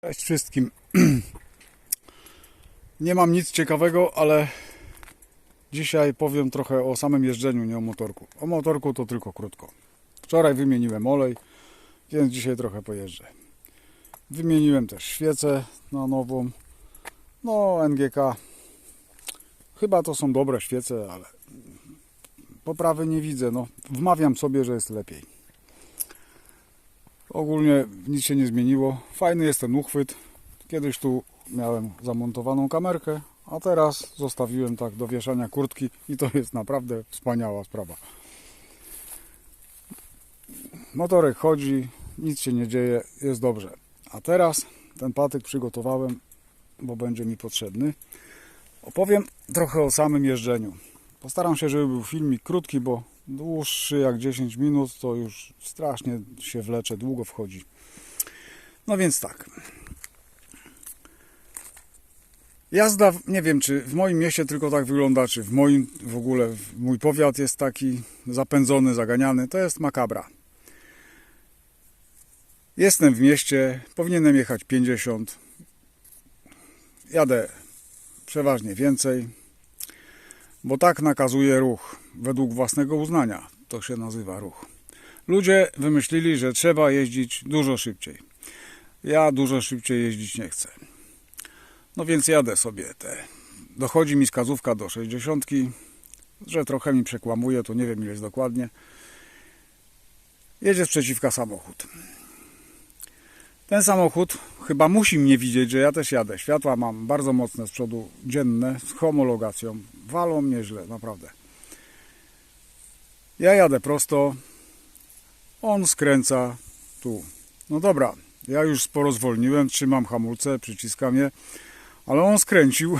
Cześć wszystkim. Nie mam nic ciekawego, ale dzisiaj powiem trochę o samym jeżdżeniu, nie o motorku. O motorku to tylko krótko. Wczoraj wymieniłem olej, więc dzisiaj trochę pojeżdżę. Wymieniłem też świecę na nową. No, NGK. Chyba to są dobre świece, ale poprawy nie widzę. No, wmawiam sobie, że jest lepiej. Ogólnie nic się nie zmieniło. Fajny jest ten uchwyt. Kiedyś tu miałem zamontowaną kamerkę, a teraz zostawiłem tak do wieszania kurtki i to jest naprawdę wspaniała sprawa. Motorek chodzi, nic się nie dzieje, jest dobrze. A teraz ten patyk przygotowałem, bo będzie mi potrzebny. Opowiem trochę o samym jeżdżeniu. Postaram się, żeby był filmik krótki, bo dłuższy jak 10 minut to już strasznie się wlecze, długo wchodzi. No więc tak. Jazda, nie wiem czy w moim mieście tylko tak wygląda, czy w moim w ogóle, mój powiat jest taki zapędzony, zaganiany, to jest makabra. Jestem w mieście, powinienem jechać 50. Jadę przeważnie więcej, bo tak nakazuje ruch, według własnego uznania. To się nazywa ruch. Ludzie wymyślili, że trzeba jeździć dużo szybciej. Ja dużo szybciej jeździć nie chcę. No więc jadę sobie te. Dochodzi mi skazówka do 60, że trochę mi przekłamuje, to nie wiem ile jest dokładnie. Jedzie sprzeciwka samochód. Ten samochód chyba musi mnie widzieć, że ja też jadę. Światła mam bardzo mocne z przodu, dzienne, z homologacją. Walą mnie źle, naprawdę. Ja jadę prosto, on skręca tu. No dobra, ja już sporo zwolniłem, trzymam hamulce, przyciskam je, ale on skręcił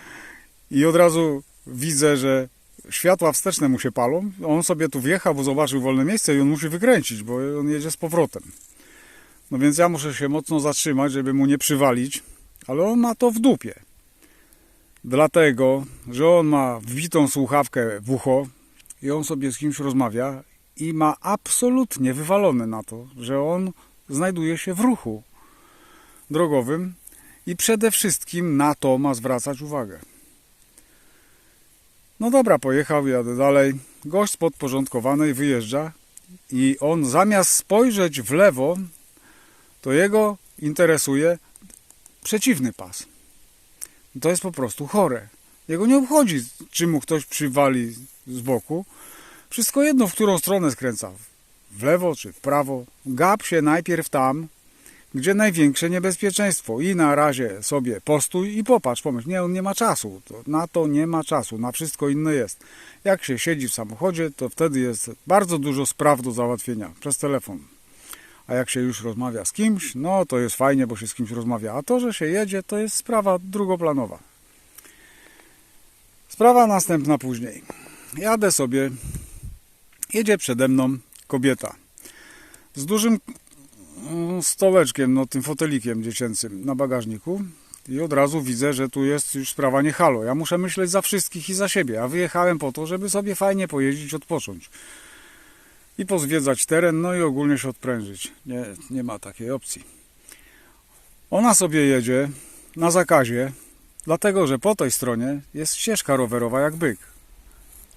i od razu widzę, że światła wsteczne mu się palą. On sobie tu wjechał, bo zobaczył wolne miejsce i on musi wykręcić, bo on jedzie z powrotem. No więc ja muszę się mocno zatrzymać, żeby mu nie przywalić, ale on ma to w dupie. Dlatego, że on ma wbitą słuchawkę w ucho i on sobie z kimś rozmawia i ma absolutnie wywalone na to, że on znajduje się w ruchu drogowym i przede wszystkim na to ma zwracać uwagę. No dobra, pojechał, jadę dalej. Gość z podporządkowanej wyjeżdża i on zamiast spojrzeć w lewo, to jego interesuje przeciwny pas. To jest po prostu chore. Jego nie obchodzi, czy mu ktoś przywali z boku. Wszystko jedno, w którą stronę skręca. W lewo czy w prawo. Gap się najpierw tam, gdzie największe niebezpieczeństwo. I na razie sobie postój i popatrz, pomyśl. Nie, on nie ma czasu. To, na to nie ma czasu. Na wszystko inne jest. Jak się siedzi w samochodzie, to wtedy jest bardzo dużo spraw do załatwienia przez telefon. A jak się już rozmawia z kimś, no to jest fajnie, bo się z kimś rozmawia. A to, że się jedzie, to jest sprawa drugoplanowa. Sprawa następna później. Jadę sobie, jedzie przede mną kobieta z dużym mm, stołeczkiem, no tym fotelikiem dziecięcym na bagażniku i od razu widzę, że tu jest już sprawa nie halo. Ja muszę myśleć za wszystkich i za siebie, a wyjechałem po to, żeby sobie fajnie pojeździć, odpocząć i pozwiedzać teren, no i ogólnie się odprężyć. Nie, nie ma takiej opcji. Ona sobie jedzie na zakazie, dlatego że po tej stronie jest ścieżka rowerowa jak byk.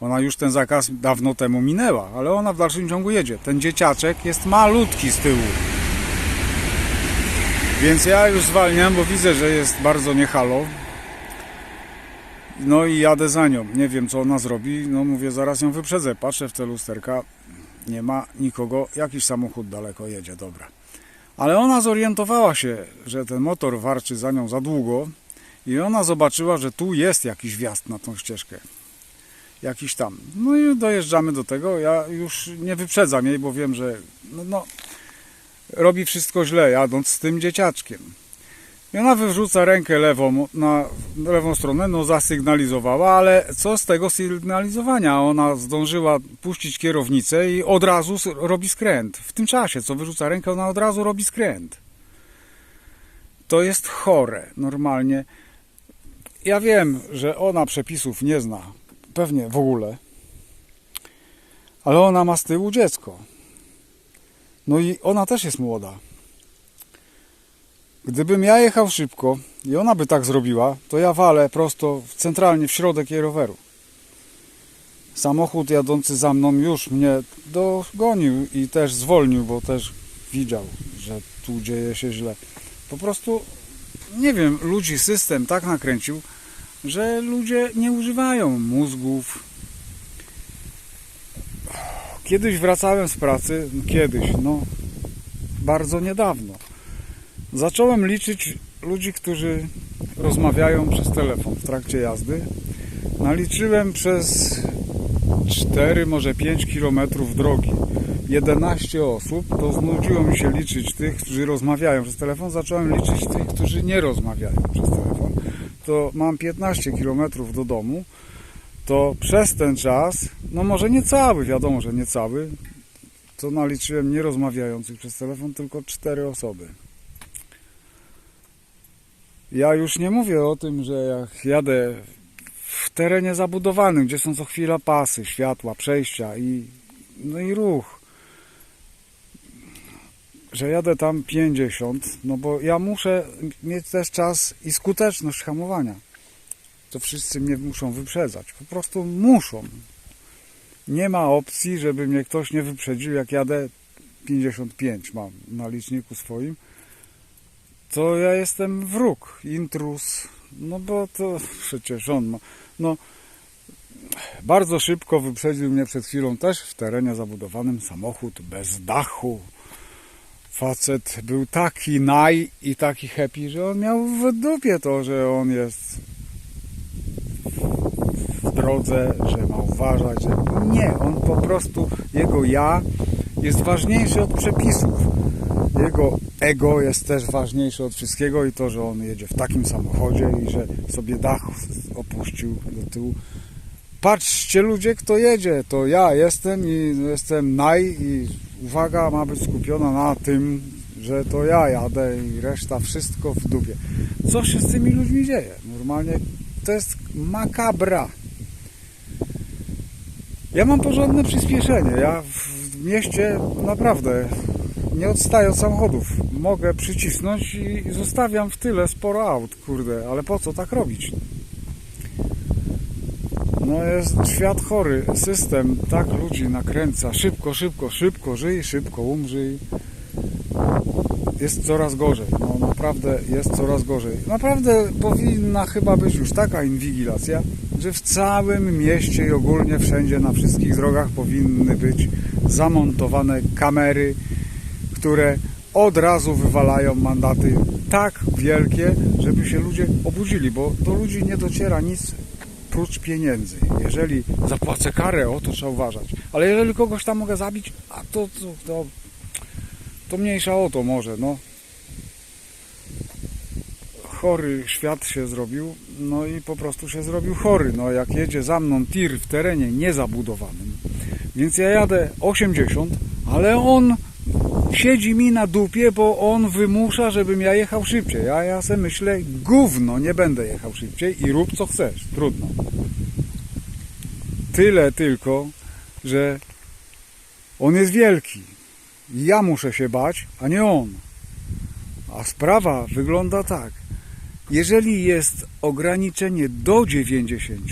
Ona już ten zakaz dawno temu minęła, ale ona w dalszym ciągu jedzie. Ten dzieciaczek jest malutki z tyłu. Więc ja już zwalniam, bo widzę, że jest bardzo niehalo. No i jadę za nią. Nie wiem, co ona zrobi. No mówię, zaraz ją wyprzedzę. Patrzę w te lusterka. Nie ma nikogo. Jakiś samochód daleko jedzie, dobra. Ale ona zorientowała się, że ten motor warczy za nią za długo i ona zobaczyła, że tu jest jakiś wjazd na tą ścieżkę. Jakiś tam. No i dojeżdżamy do tego. Ja już nie wyprzedzam jej, bo wiem, że no, no, robi wszystko źle, jadąc z tym dzieciaczkiem. I ona wyrzuca rękę lewą na lewą stronę, no zasygnalizowała, ale co z tego sygnalizowania? Ona zdążyła puścić kierownicę i od razu robi skręt. W tym czasie, co wyrzuca rękę, ona od razu robi skręt. To jest chore, normalnie. Ja wiem, że ona przepisów nie zna, pewnie w ogóle, ale ona ma z tyłu dziecko. No i ona też jest młoda. Gdybym ja jechał szybko i ona by tak zrobiła, to ja walę prosto w- centralnie w środek jej roweru. Samochód jadący za mną już mnie dogonił i też zwolnił, bo też widział, że tu dzieje się źle. Po prostu, nie wiem, ludzi system tak nakręcił, że ludzie nie używają mózgów. Kiedyś wracałem z pracy, kiedyś, no bardzo niedawno. Zacząłem liczyć ludzi, którzy rozmawiają przez telefon w trakcie jazdy. Naliczyłem przez 4, może 5 kilometrów drogi 11 osób, to znudziło mi się liczyć tych, którzy rozmawiają przez telefon. Zacząłem liczyć tych, którzy nie rozmawiają przez telefon. To mam 15 kilometrów do domu. To przez ten czas, no może nie cały, wiadomo, że nie cały, to naliczyłem nie rozmawiających przez telefon, tylko 4 osoby. Ja już nie mówię o tym, że jak jadę w terenie zabudowanym, gdzie są co chwila pasy, światła, przejścia i, no i ruch, że jadę tam 50, no bo ja muszę mieć też czas i skuteczność hamowania. To wszyscy mnie muszą wyprzedzać. Po prostu muszą. Nie ma opcji, żeby mnie ktoś nie wyprzedził, jak jadę 55 mam na liczniku swoim to ja jestem wróg, intrus, no bo to przecież on ma, no bardzo szybko wyprzedził mnie przed chwilą też w terenie zabudowanym samochód bez dachu. Facet był taki naj i taki happy, że on miał w dupie to, że on jest w drodze, że ma uważać, że nie, on po prostu, jego ja jest ważniejszy od przepisów jego ego jest też ważniejsze od wszystkiego i to, że on jedzie w takim samochodzie i że sobie dach opuścił do tyłu. Patrzcie ludzie, kto jedzie, to ja jestem i jestem naj i uwaga ma być skupiona na tym, że to ja jadę i reszta wszystko w dupie. Co się z tymi ludźmi dzieje? Normalnie to jest makabra. Ja mam porządne przyspieszenie. Ja w mieście naprawdę nie odstaję od samochodów. Mogę przycisnąć i zostawiam w tyle sporo aut, kurde, ale po co tak robić? No jest świat chory, system tak ludzi nakręca, szybko, szybko, szybko żyj, szybko umrzyj. Jest coraz gorzej, no naprawdę jest coraz gorzej. Naprawdę powinna chyba być już taka inwigilacja, że w całym mieście i ogólnie wszędzie na wszystkich drogach powinny być zamontowane kamery, które od razu wywalają mandaty tak wielkie, żeby się ludzie obudzili, bo do ludzi nie dociera nic prócz pieniędzy. Jeżeli zapłacę karę, o to trzeba uważać. Ale jeżeli kogoś tam mogę zabić, a to, to, to, to mniejsza o to może, no. Chory świat się zrobił, no i po prostu się zrobił chory. No jak jedzie za mną tir w terenie niezabudowanym, więc ja jadę 80, ale on siedzi mi na dupie, bo on wymusza, żebym ja jechał szybciej. A ja sobie myślę, gówno, nie będę jechał szybciej i rób co chcesz, trudno. Tyle tylko, że on jest wielki. Ja muszę się bać, a nie on. A sprawa wygląda tak. Jeżeli jest ograniczenie do 90,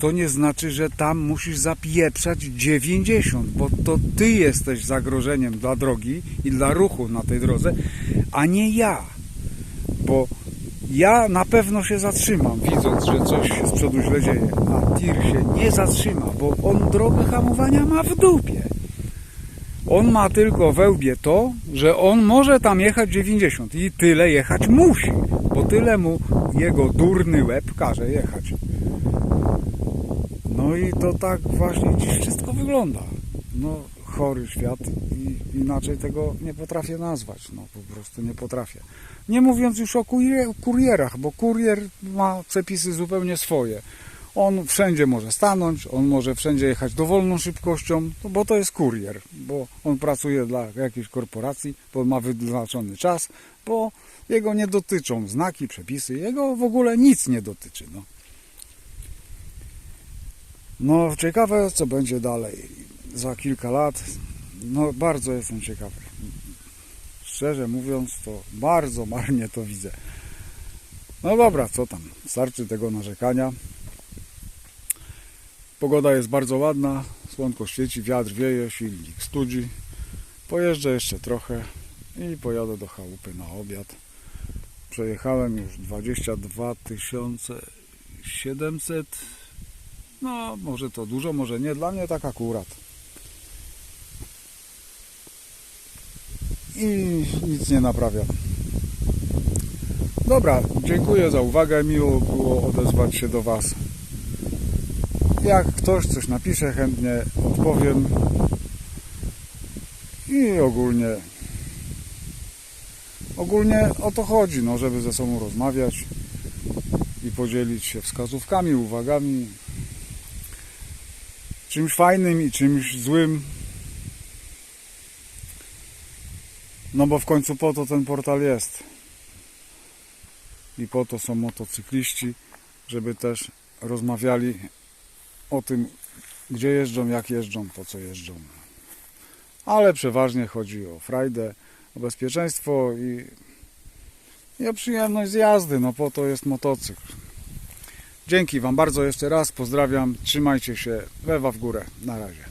to nie znaczy, że tam musisz zapieprzać 90, bo to ty jesteś zagrożeniem dla drogi i dla ruchu na tej drodze, a nie ja. Bo ja na pewno się zatrzymam, widząc, że coś się z przodu źle dzieje, a tir się nie zatrzyma, bo on drogę hamowania ma w dupie. On ma tylko we łbie to, że on może tam jechać 90 i tyle jechać musi, bo tyle mu jego durny łeb każe jechać. No i to tak właśnie dziś wszystko wygląda. No chory świat i inaczej tego nie potrafię nazwać. No po prostu nie potrafię. Nie mówiąc już o kurier- kurierach, bo kurier ma przepisy zupełnie swoje. On wszędzie może stanąć, on może wszędzie jechać dowolną szybkością, bo to jest kurier, bo on pracuje dla jakiejś korporacji, bo ma wyznaczony czas, bo jego nie dotyczą znaki, przepisy, jego w ogóle nic nie dotyczy. No. No, ciekawe, co będzie dalej za kilka lat. No, bardzo jestem ciekawy. szczerze mówiąc, to bardzo marnie to widzę. No dobra, co tam, starczy tego narzekania. Pogoda jest bardzo ładna, słonko świeci, wiatr wieje, silnik studzi. Pojeżdżę jeszcze trochę i pojadę do chałupy na obiad. Przejechałem już 22 700. No, może to dużo, może nie. Dla mnie tak akurat. I nic nie naprawiam. Dobra, dziękuję za uwagę. Miło było odezwać się do Was. Jak ktoś coś napisze, chętnie odpowiem. I ogólnie ogólnie o to chodzi, no, żeby ze sobą rozmawiać i podzielić się wskazówkami, uwagami, czymś fajnym i czymś złym. No bo w końcu po to ten portal jest. I po to są motocykliści, żeby też rozmawiali o tym, gdzie jeżdżą, jak jeżdżą, po co jeżdżą. Ale przeważnie chodzi o frajdę, o bezpieczeństwo i, i o przyjemność z jazdy. No po to jest motocykl. Dzięki Wam bardzo jeszcze raz. Pozdrawiam. Trzymajcie się. Lewa w górę. Na razie.